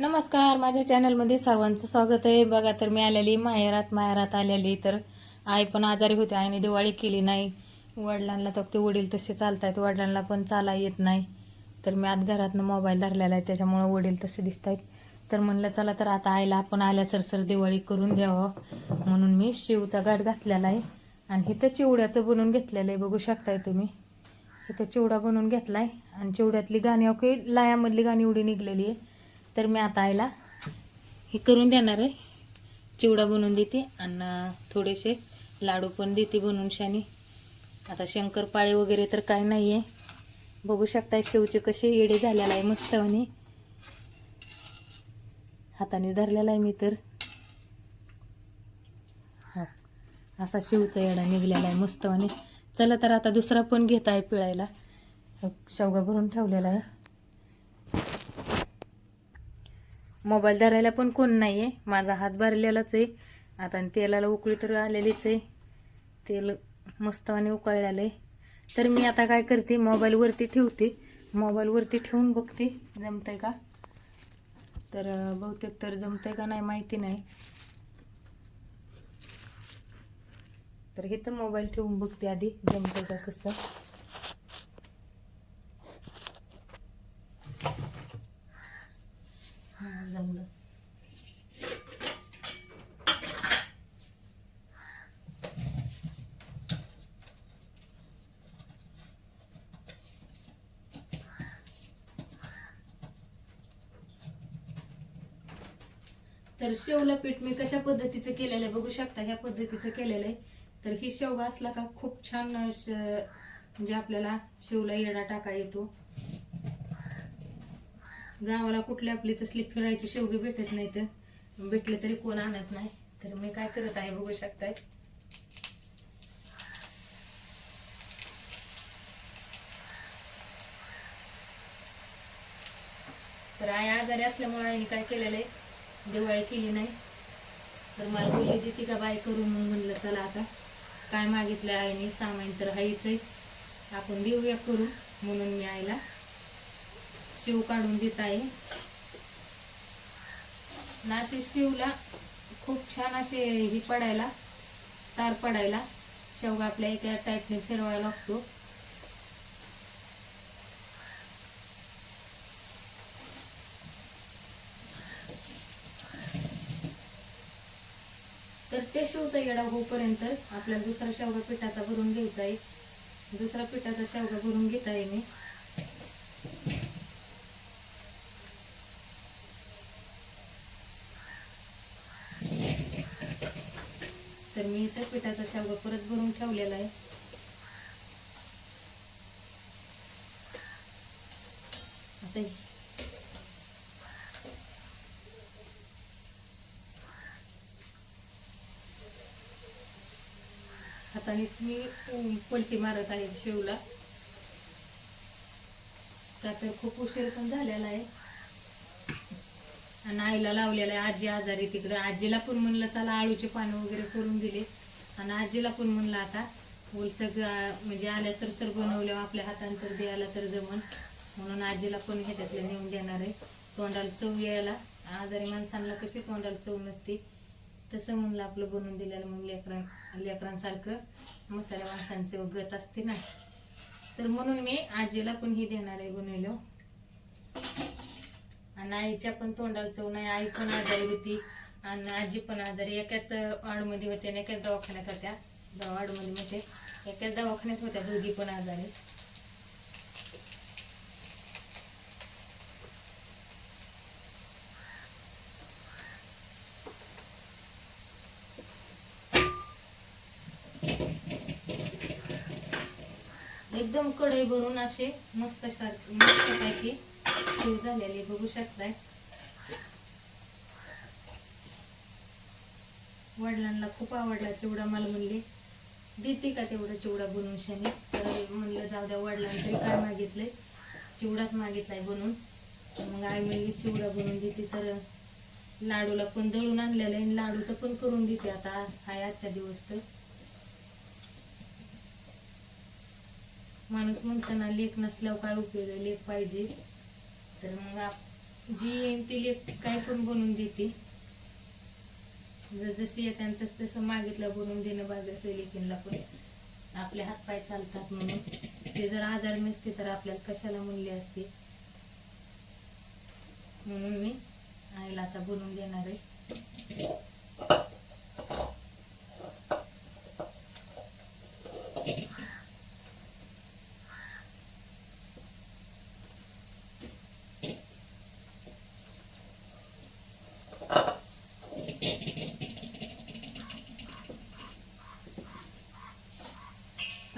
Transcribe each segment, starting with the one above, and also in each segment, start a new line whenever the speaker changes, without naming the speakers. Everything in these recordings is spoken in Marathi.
नमस्कार माझ्या चॅनलमध्ये सर्वांचं स्वागत आहे. बघा तर मी आलेली माहेरात. माहेरात आलेली तर आई पण आजारी होती. आईने दिवाळी केली नाही. वडिलांना तर ते वडील तसे चालत आहेत वडिलांना पण चाला येत नाही. तर मी आत घरातनं मोबाईल धरलेला आहे. त्याच्यामुळं वडील तसे दिसत आहेत तर म्हणलं चला तर आता आईला आपण आल्या सरसर दिवाळी करून द्यावं. म्हणून मी शिवचा गाठ घातलेला आहे. आणि इथं चिवड्याचं बनवून घेतलेलं आहे. बघू शकताय तुम्ही. इथं चिवडा बनवून घेतला आहे आणि चिवड्यातली गाणी ओके लायामधली गाणी एवढी निघलेली आहे. तर मी आता आईला हे करून देणार आहे. चिवडा बनवून देते आणि थोडेसे लाडू पण देते बनवून आता शंकरपाळे वगैरे तर काय नाही आहे बघू शकताय शेवचे कसे येडे झालेला आहे मस्त म्हणे हाताने धरलेला आहे मी तर. हा असा शिवचा येडा निघलेला आहे मस्त म्हणे चला तर आता दुसरा पण घेत आहे पिळायला. शेवगा भरून ठेवलेला आहे. मोबाईल धरायला पण कोण नाही आहे माझा हात भरलेलाच आहे. आता आणि तेलाला उकळी तर आलेलीच आहे. तेल मस्तवाने उकळलेलं आहे तर मी आता काय करते मोबाईलवरती ठेवते. मोबाईलवरती ठेवून बघते. जमतंय का? तर बहुतेक तर जमतंय का नाही माहिती नाही. तर हे तर मोबाईल ठेवून बघते आधी. जमतंय का कसं? जमलं. तर शेवला पीठ मी कशा पद्धतीचं केलेलं आहे बघू शकता ह्या पद्धतीचं केलेलं आहे. तर ही शेवगा असला का खूप छान म्हणजे आपल्याला शेवला येडा टाका येतो. गावाला कुठली आपली तसली फिरायची शेवगी भेटत नाही तर. भेटले तरी कोण आणत नाही. तर मी काय करत आहे बघू शकताय. तर आई आजारी असल्यामुळे आईने काय केलेलं आहे दिवाळी केली नाही. तर मला बोलली देते का बाय करून मग म्हणलं चला आता. काय मागितलं आईने? सामान तर हायच आहे. आपण देऊया करू म्हणून मी आईला शिव काढून देत आहे. नाशिक शिवला खूप छान असे ही पडायला तार पडायला शेवगा आपल्या एका टाईपने फिरवायला लागतो. तर ते शेवचा येडा होईपर्यंत आपल्याला दुसरा शेवगा पिठाचा भरून घ्यायचा आहे. दुसरा पिठाचा शेवगा भरून घेत आहे मी. तर मी इथं पिठाचा शेवगा परत भरून ठेवलेला आहे. आता हातानेच मी पलटी मारत आहे शेवला. का तर खूप उशीर पण झालेला आहे. आणि आईला लावलेला आहे आजी आजारी तिकडे. आजीला पण म्हणलं चला आळूचे पानं वगैरे करून दिले. आणि आजीला पण म्हणलं आता ओलसग म्हणजे आल्या सरसर बनवल्यावर आपल्या हातांतर द्यायला तर जमन. म्हणून आजीला पण ह्याच्यातले नेऊन देणार आहे. तोंडाला चव यायला. आजारी माणसांना कशी तोंडाला चव नसते. तसं म्हणलं आपलं बनवून दिलेलं मग लेकरां लेकरांसारखं. म्हाताऱ्या माणसांचे गत असते ना. तर म्हणून मी आजीला पण ही देणार आहे बनवलं. आणि आईच्या पण तोंडाला चव नाही आई पण आजारी होती. आणि आजी पण आजारी. एकाच वार्डमध्ये होत्या आणि एकाच दवाखान्यात होत्या. दवा वार्डमध्ये म्हणजे एकाच दवाखान्यात होत्या. दोघी पण आजारी. एकदम कढई भरून असे मस्त सारखे मस्त पैकी. शिव झालेली बघू शकताय. वडिलांना खूप आवडला चिवडा मला म्हणले देते का तेवढा चिवडा बनवून शनी? तर म्हणलं जाऊ द्या वडिलांनी तरी काय मागितलंय? चिवडाच मागितलाय बनवून. मग आई म्हणली चिवडा बनवून देते. तर लाडूला पण दळून आणलेलं आहे आणि लाडूचं पण करून देते आता हाय आजच्या दिवस तर. माणूस म्हणताना लेख नसल्यावर काय उपयोग आहे? लेख पाहिजे. तर मग आप जी येईन ती लेक काय पण बनवून देते. जर जशी येते तस तसं मागितलं बनवून देणं बाजारचं पण आपले हातपाय चालतात म्हणून. ते जर आजार नसते तर आपल्याला कशाला म्हणले असते? म्हणून मी आईला आता बनवून देणार आहे.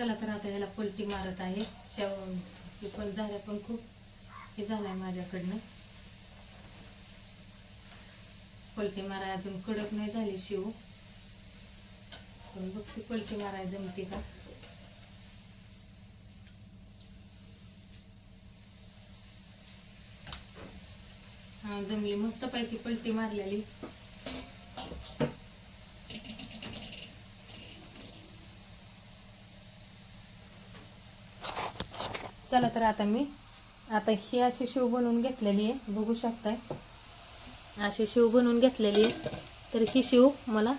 चला तर आता याला पलटी मारत आहे. शेव पण झाल्या पण खूप. हे झालंय माझ्याकडनं. पलटी माराय अजून कडक नाही झाली शिव. पण बघते पलटी माराय जमते का? हा जमली. मस्त पैकी पलटी मारलेली. चला तर आता मी आता ही अशी शिव बनवून घेतलेली आहे बघू शकताय. अशी शिव बनवून घेतलेली आहे. तर ही शिव मला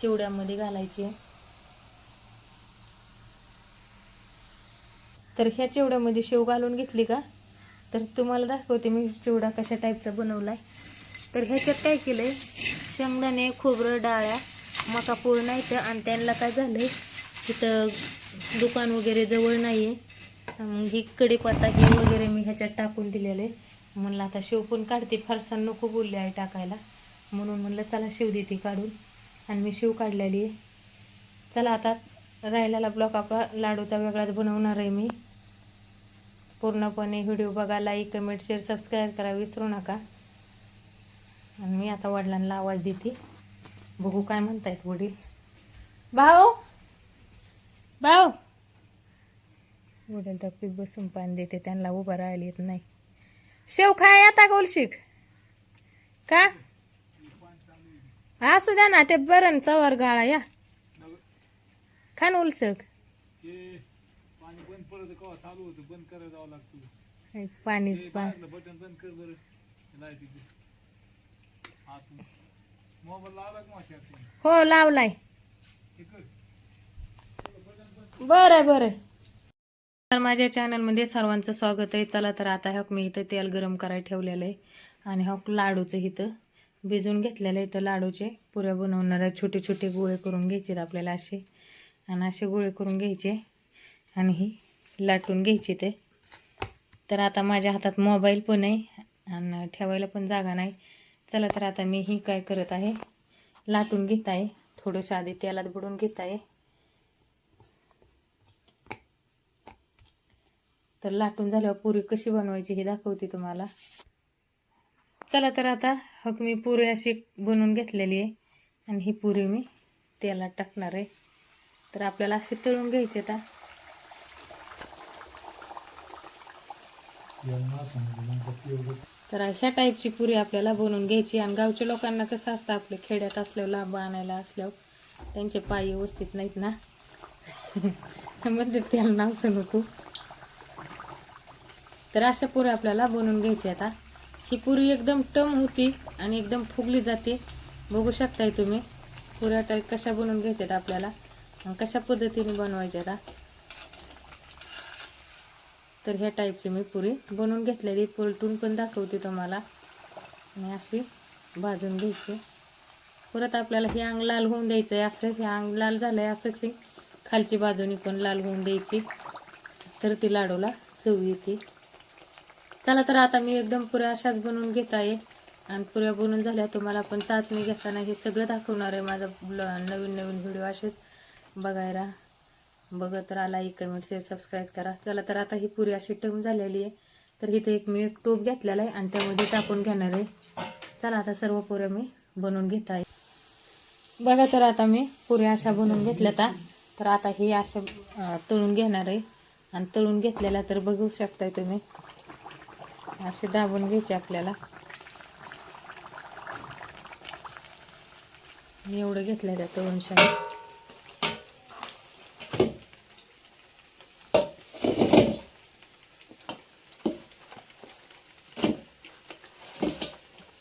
चिवड्यामध्ये घालायची आहे. तर ह्या चिवड्यामध्ये शिव घालून घेतली का? तर तुम्हाला दाखवते मी चिवडा कशा टाईपचा बनवलाय. तर ह्याच्यात काय केलंय? शेंगदाणे खोबरं डाळ्या मका पूर्ण इथं आणि त्यांना काय झालंय? तिथं दुकान वगैरे जवळ नाही आहे मग ही कढीपत्ता हे वगैरे मी ह्याच्यात टाकून दिलेलं. आहे म्हणलं आता शिव पण काढते फारसा नको बोलले आहे टाकायला. म्हणून म्हणलं चला शिव देते काढून. आणि मी शिव काढलेली आहे. चला आता राहिलेला ब्लॉक आपला लाडूचा वेगळाच बनवणार आहे मी. पूर्णपणे व्हिडिओ बघा लाईक कमेंट शेअर सबस्क्राईब करा विसरू नका. आणि मी आता वडिलांना आवाज देते. बघू काय म्हणतायत वडील. भाऊ भाऊ वडील तर बसून पाणी देते त्यांना उभं राहायला येत नाही. शेव खाय आता गोलशिक. का? असू द्या ना ते बरं चवर गाळा या. खान उलसक.
ते पाणी?
हो लावलाय. बरं बरं. तर माझ्या चॅनलमध्ये सर्वांचं स्वागत आहे. चला तर आता ह्या मी इथं तेल गरम करायला ठेवलेलं आहे आणि हॉक लाडूचं इथं भिजून घेतलेलं आहे. इथं लाडूचे पुऱ्या बनवणार छोटे छोटे गोळे करून घ्यायचे आपल्याला असे. आणि असे गोळे करून घ्यायचे आणि ही लाटून घ्यायची ते तर आता माझ्या हातात मोबाईल पण आहे आणि ठेवायला पण जागा नाही. चला तर आता मी ही काय करत आहे. लाटून घेत आहे. थोडंसं आधी तेलात बुडून घेत आहे. तर लाटून झाल्यावर पुरी कशी बनवायची हे दाखवते तुम्हाला. चला तर आता हक मी पुरी अशी बनवून घेतलेली आहे. आणि ही पुरी मी तेलात टाकणार आहे. तर आपल्याला अशी तळून घ्यायची आता. तर ह्या टाईपची पुरी आपल्याला बनवून घ्यायची. आणि गावच्या लोकांना कसं असतं आपल्या खेड्यात असल्यावर लांब आणायला असल्यावर त्यांचे पाय व्यवस्थित नाहीत ना. म्हणते त्याला नाव सांगू नको. तर अशा पुऱ्या आपल्याला बनवून घ्यायची आता. ही पुरी एकदम टम होती आणि एकदम फुगली जाते. बघू शकताय तुम्ही पुऱ्या टाईप कशा बनवून घ्यायच्यात आपल्याला आणि कशा पद्धतीने बनवायच्या आता. तर ह्या टाईपची मी पुरी बनवून घेतलेली पलटून पण दाखवते तुम्हाला. आणि अशी भाजून घ्यायची. परत आपल्याला हे अंग लाल होऊन द्यायचं आहे असं हे अंग लाल झालं आहे असंच हे खालची बाजूनी पण लाल होऊन द्यायची. तर ती लाडूला चव येते. चला तर आता मी एकदम पुऱ्या अशाच बनवून घेत आहे. आणि पुऱ्या बनवून झाल्या तुम्हाला पण चाचणी घेताना हे सगळं दाखवणार आहे माझा ब्ल- नवीन नवीन व्हिडिओ असेच. बघायला. बघत राहा लाईक कमेंट शेअर सबस्क्राईब करा. चला तर आता ही पुरी अशी टम झालेली आहे. तर इथे एक मी एक टोप घेतलेला आहे आणि त्यामध्ये टाकून घेणार आहे. चला आता सर्व पुऱ्या मी बनवून घेत आहे. बघा तर आता मी पुऱ्या अशा बनवून घेतल्या तर आता हे अशा तळून घेणार आहे. आणि तळून घेतलेल्या तर बघू शकताय तुम्ही. असे दाबून घ्यायचे आपल्याला. मी एवढं घेतलं त्या तळून शाही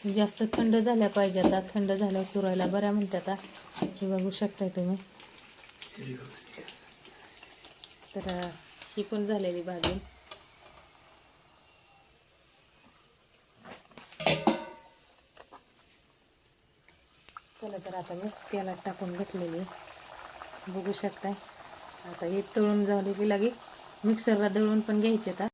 जास्त थंड झाल्या पाहिजे आता. थंड झाल्यावर चुरायला बऱ्या म्हणतात आता. हे बघू शकताय तुम्ही. तर ही पण झालेली भाजून चला तर आता मी तेलात टाकून घेतलेली बघू शकताय. आता हे तळून झाले की लागे मिक्सरला दळून पण घ्यायचे आता.